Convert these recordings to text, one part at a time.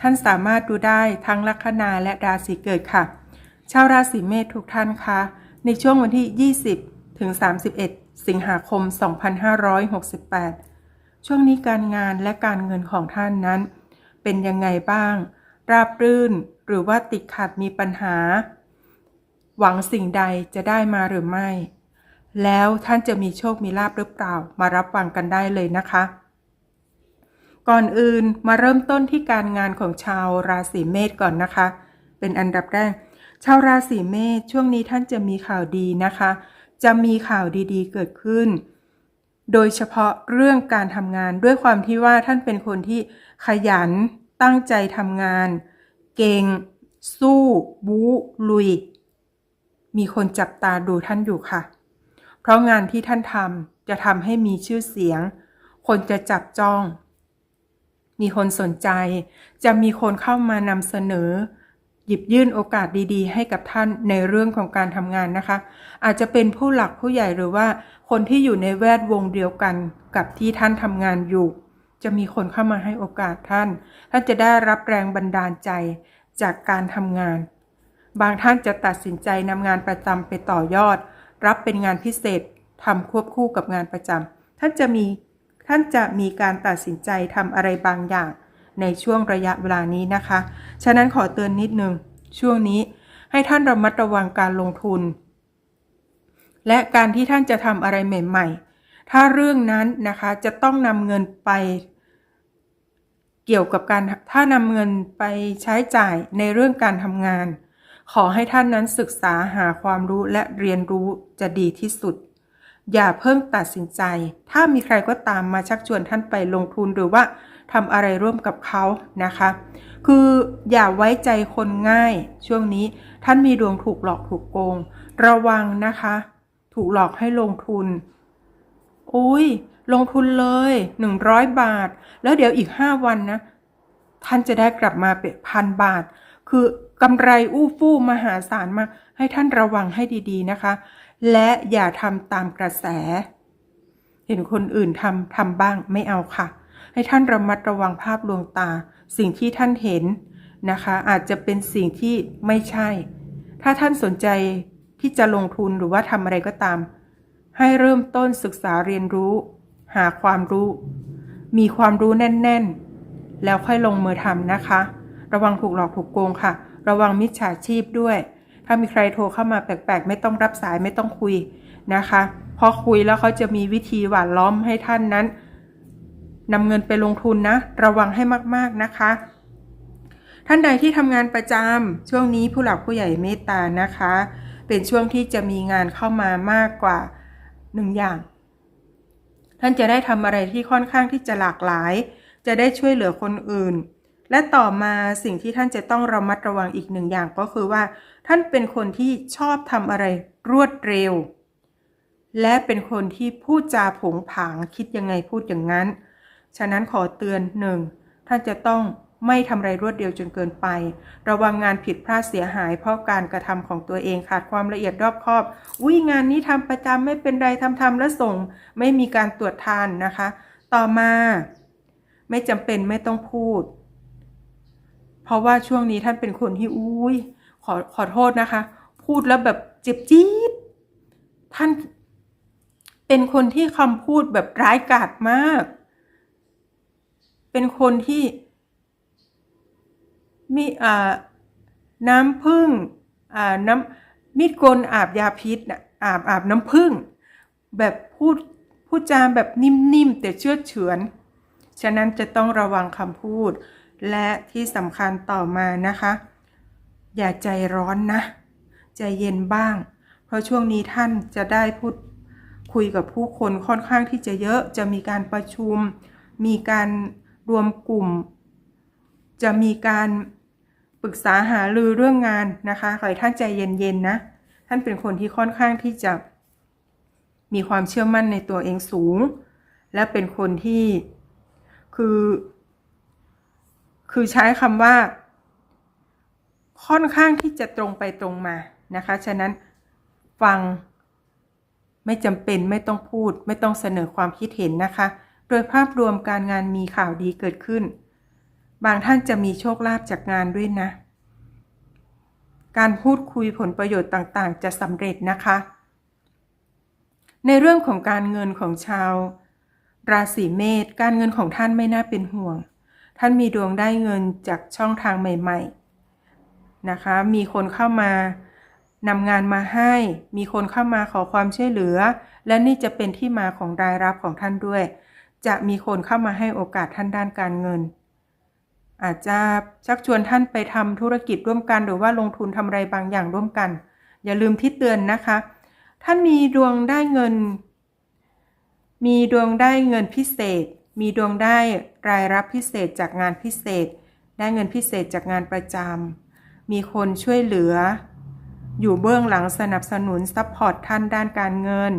ท่านสามารถดูได้ทั้งลัคนาและราศีเกิดค่ะ ชาวราศีเมษทุกท่านคะในช่วงวันที่ 20 ถึง 31 สิงหาคม 2568 ช่วงนี้การงานและการเงินของท่านนั้น เป็นยังไงบ้าง ราบรื่นหรือว่าติดขัดมีปัญหา หวังสิ่งใดจะได้มาหรือไม่ แล้วท่านจะมีโชคมีลาบหรือเปล่ามารับฟังกันได้เลยนะคะ ก่อนอื่นมาเริ่มต้นที่การงานของชาวราศีเมษก่อนนะคะ เป็นอันดับแรก ชาวราศีเมษช่วงนี้ท่านจะมีข่าวดีนะคะ จะมีข่าวดีๆ เกิดขึ้น โดยเฉพาะเรื่องการทำงานด้วยความที่ว่าท่านเป็นคนที่ขยันตั้งใจทำงาน เก่ง สู้ บู๊ลุย มีคนจับตาดูท่านอยู่ค่ะ เพราะงานที่ท่านทำจะทำให้มีชื่อเสียง คนจะจับจ้อง มีคนสนใจ จะมีคนเข้ามานำเสนอ หยิบยื่นโอกาสดีๆ ให้กับท่านในเรื่องของการทำงานนะคะ อาจจะเป็นผู้หลักผู้ใหญ่หรือว่าคนที่อยู่ในแวดวงเดียวกันกับที่ท่านทำงานอยู่ จะมีคนเข้ามาให้โอกาสท่าน ท่านจะได้รับแรงบันดาลใจจากการทำงาน บางท่านจะตัดสินใจนำงานประจำไปต่อยอด รับเป็นงานพิเศษทำควบคู่กับงานประจำท่านจะมี ท่านจะมีการตัดสินใจทำอะไรบางอย่างในช่วงระยะเวลานี้นะคะ ฉะนั้นขอเตือนนิดนึง ช่วงนี้ให้ท่านระมัดระวังการลงทุน และการที่ท่านจะทำอะไรใหม่ๆ ถ้าเรื่องนั้นนะคะจะต้องนำเงินไป เกี่ยวกับการถ้านำเงินไปใช้จ่ายในเรื่องการทำงาน ขอให้ท่านนั้นศึกษาหาความรู้และเรียนรู้จะดีที่สุด อย่าเพิ่งตัดสินใจ ถ้ามีใครก็ตามมาชักชวนท่านไปลงทุนหรือว่าทำอะไรร่วมกับเขานะคะ คืออย่าไว้ใจคนง่าย ช่วงนี้ท่านมีดวงถูกหลอกถูกโกง ระวังนะคะ ถูกหลอกให้ลงทุนอุ้ยลงทุนเลย 100 บาท แล้วเดี๋ยวอีก 5 วันนะ ท่านจะได้กลับมาเป็นพันบาท คือกำไรอู้ฟู่มหาศาลมา ให้ท่านระวังให้ดีๆนะคะ และอย่าทำตามกระแส เห็นคนอื่นทำทำบ้างไม่เอาค่ะ ให้ท่านระมัดระวังภาพลวงตา สิ่งที่ท่านเห็นนะคะ อาจจะเป็นสิ่งที่ไม่ใช่ ถ้าท่านสนใจที่จะลงทุนหรือว่าทำอะไรก็ตาม ให้เริ่มต้นศึกษาเรียนรู้ หาความรู้ มีความรู้แน่น ๆ แล้วค่อยลงมือทำนะคะ ระวังถูกหลอกถูกโกงค่ะ ระวังมิจฉาชีพด้วย ถ้ามีใครโทรเข้ามาแปลกๆ ไม่ต้องรับสายไม่ต้องคุยนะคะพอคุยแล้วเขาจะมีวิธีหว่านล้อมให้ท่านนั้นนำเงินไปลงทุนนะ ระวังให้มากๆนะคะ ท่านใดที่ทำงานประจำช่วงนี้ผู้หลักผู้ใหญ่เมตตานะคะ เป็นช่วงที่จะมีงานเข้ามามากกว่าหนึ่งอย่าง ท่านจะได้ทำอะไรที่ค่อนข้างที่จะหลากหลาย จะได้ช่วยเหลือคนอื่น และต่อมาสิ่งที่ท่านจะต้องระมัดระวังอีกหนึ่งอย่างก็คือว่า ท่านเป็นคนที่ชอบทำอะไรรวดเร็ว และเป็นคนที่พูดจาผงผางคิดยังไงพูดอย่างนั้น ฉะนั้นขอเตือนหนึ่งท่านจะต้องไม่ทำอะไรรวดเร็วจนเกินไป ระวังงานผิดพลาดเสียหาย เพราะการกระทำของตัวเองขาดความละเอียดรอบคอบ อุ้ยงานนี้ทำประจำไม่เป็นไรทำทำแล้วส่ง ไม่มีการตรวจทานนะคะ ต่อมา ไม่จำเป็นไม่ต้องพูด เพราะว่าช่วงนี้ท่านเป็นคนที่อุ้ยขอขอโทษนะคะ พูดแล้วแบบเจ็บจี๊ดท่านเป็นคนที่คำพูดแบบร้ายกาจมาก เป็นคนที่มีอ่าน้ำพึ่งอ่าน้ำมีดกนอาบยาพิษน่ะอาบอาบน้ำพึ่ง แบบพูดพูดจามแบบนิ่มๆแต่เชื่อเฉือน ฉะนั้นจะต้องระวังคำพูด และที่สำคัญต่อมานะคะ อย่าใจร้อนนะ ใจเย็นบ้าง เพราะช่วงนี้ท่านจะได้พูดคุยกับผู้คนค่อนข้างที่จะเยอะจะมีการประชุม มีการรวมกลุ่ม จะมีการปรึกษาหารือเรื่องงานนะคะขอให้ท่านใจเย็นๆนะท่านเป็นคนที่ค่อนข้างที่จะมีความเชื่อมั่นในตัวเองสูง และเป็นคนที่คือ คือใช้คำว่า ค่อนข้างที่จะตรงไปตรงมานะคะ ฉะนั้นฟังไม่จำเป็นไม่ต้องพูด ไม่ต้องเสนอความคิดเห็นนะคะ โดยภาพรวมการงานมีข่าวดีเกิดขึ้น บางท่านจะมีโชคลาภจากงานด้วยนะ การพูดคุยผลประโยชน์ต่างๆ จะสำเร็จนะคะ ในเรื่องของการเงินของชาว ราศีเมษการเงินของท่านไม่น่าเป็นห่วง ท่านมีดวงได้เงินจากช่องทางใหม่ ๆ นะคะ มีคนเข้ามานำงานมาให้ มีคนเข้ามาขอความช่วยเหลือ และนี่จะเป็นที่มาของรายรับของท่านด้วย จะมีคนเข้ามาให้โอกาสท่านด้านการเงิน อาจจะชักชวนท่านไปทำธุรกิจร่วมกัน หรือว่าลงทุนทำอะไรบางอย่างร่วมกัน อย่าลืมที่เตือนนะคะ ท่านมีดวงได้เงิน มีดวงได้เงินพิเศษ มีดวงได้รายรับพิเศษจากงานพิเศษ ได้เงินพิเศษจากงานประจำ มีคนช่วยเหลือ อยู่เบื้องหลังสนับสนุนซัพพอร์ตท่านด้านการเงิน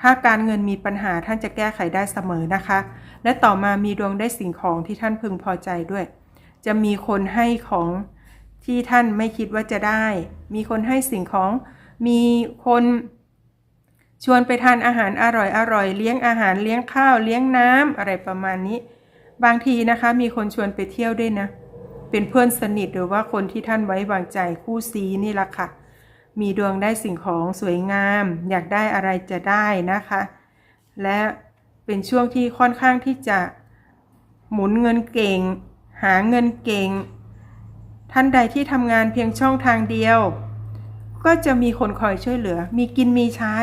ถ้าการเงินมีปัญหาท่านจะแก้ไขได้เสมอนะคะ และต่อมามีดวงได้สิ่งของที่ท่านพึงพอใจด้วย จะมีคนให้ของที่ท่านไม่คิดว่าจะได้ มีคนให้สิ่งของ มีคน ชวนไปทานอาหารอร่อยอร่อยเลี้ยงอาหารเลี้ยงข้าวเลี้ยงน้ำอะไรประมาณนี้ บางทีนะคะมีคนชวนไปเที่ยวด้วยนะ เป็นเพื่อนสนิทหรือว่าคนที่ท่านไว้วางใจคู่ซีนี่แหละค่ะ มีดวงได้สิ่งของสวยงาม อยากได้อะไรจะได้นะคะ และเป็นช่วงที่ค่อนข้างที่จะหมุนเงินเก่ง หาเงินเก่ง ท่านใดที่ทำงานเพียงช่องทางเดียว ก็จะมีคนคอยช่วยเหลือ มีกินมีใช้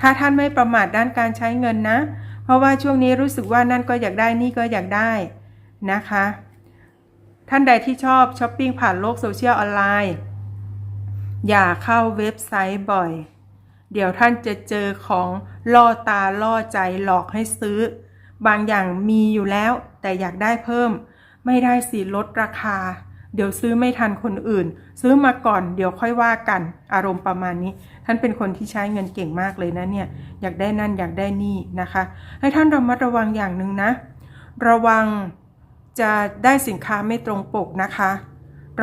ถ้าท่านไม่ประมาทด้านการใช้เงินนะ เพราะว่าช่วงนี้รู้สึกว่านั่นก็อยากได้นี่ก็อยากได้นะคะ ท่านใดที่ชอบช้อปปิ้งผ่านโลกโซเชียลออนไลน์อย่าเข้าเว็บไซต์บ่อย เดี๋ยวท่านจะเจอของล่อตาล่อใจหลอกให้ซื้อ บางอย่างมีอยู่แล้ว แต่อยากได้เพิ่ม ไม่ได้สิลดราคา เดี๋ยวซื้อไม่ทันคนอื่น ซื้อมาก่อนเดี๋ยวค่อยว่ากัน อารมณ์ประมาณนี้ ท่านเป็นคนที่ใช้เงินเก่งมากเลยนะเนี่ย อยากได้นั่นอยากได้นี่นะคะ ให้ท่านระมัดระวังอย่างหนึ่งนะ ระวังจะได้สินค้าไม่ตรงปกนะคะ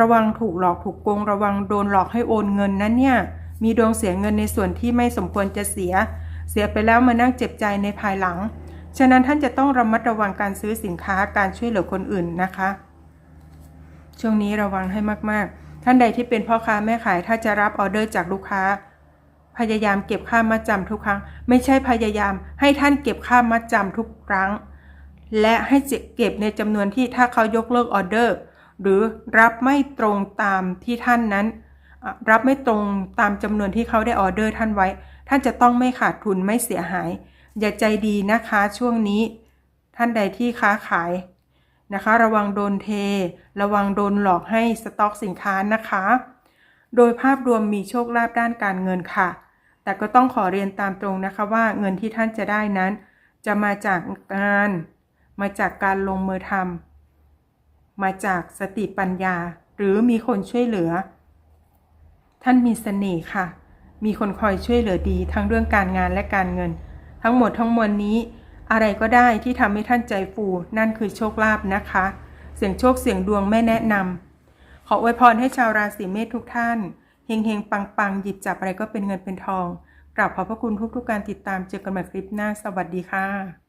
ระวังถูกหลอกถูกโกง ระวังโดนหลอกให้โอนเงินนั้นเนี่ย มีดวงเสียเงินในส่วนที่ไม่สมควรจะเสีย เสียไปแล้วมานั่งเจ็บใจในภายหลัง ฉะนั้นท่านจะต้องระมัดระวังการซื้อสินค้าการช่วยเหลือคนอื่นนะคะ ช่วงนี้ระวังให้มากๆ ท่านใดที่เป็นพ่อค้าแม่ขายถ้าจะรับออเดอร์จากลูกค้า พยายามเก็บค่ามัดจำทุกครั้ง ไม่ใช่พยายามให้ท่านเก็บค่ามัดจำทุกครั้ง และให้เก็บในจำนวนที่ถ้าเขายกเลิกออเดอร์ หรือรับไม่ตรงตามที่ท่านนั้น รับไม่ตรงตามจำนวนที่เขาได้ออเดอร์ท่านไว้ ท่านจะต้องไม่ขาดทุนไม่เสียหาย อย่าใจดีนะคะช่วงนี้ ท่านใดที่ค้าขาย นะคะ ระวังโดนเท ระวังโดนหลอกให้สต็อกสินค้านะคะ โดยภาพรวมมีโชคลาภด้านการเงินค่ะ แต่ก็ต้องขอเรียนตามตรงนะคะว่าเงินที่ท่านจะได้นั้น จะมาจากงาน มาจากการลงมือทำมาจากสติปัญญา หรือมีคนช่วยเหลือ ท่านมีเสน่ห์ค่ะ มีคนคอยช่วยเหลือดีทั้งเรื่องการงานและการเงิน ทั้งหมดทั้งมวลนี้ อะไรก็ได้ที่ทำให้ท่านใจฟูนั่นคือโชคลาภนะคะ เสียงโชคเสียงดวงไม่แนะนำขออวยพรให้ชาวราศีเมษทุกท่านเฮงเฮงปังปังหยิบจับอะไรก็เป็นเงินเป็นทองกราบขอบพระคุณทุกๆการติดตามเจอกันใหม่คลิปหน้าสวัสดีค่ะ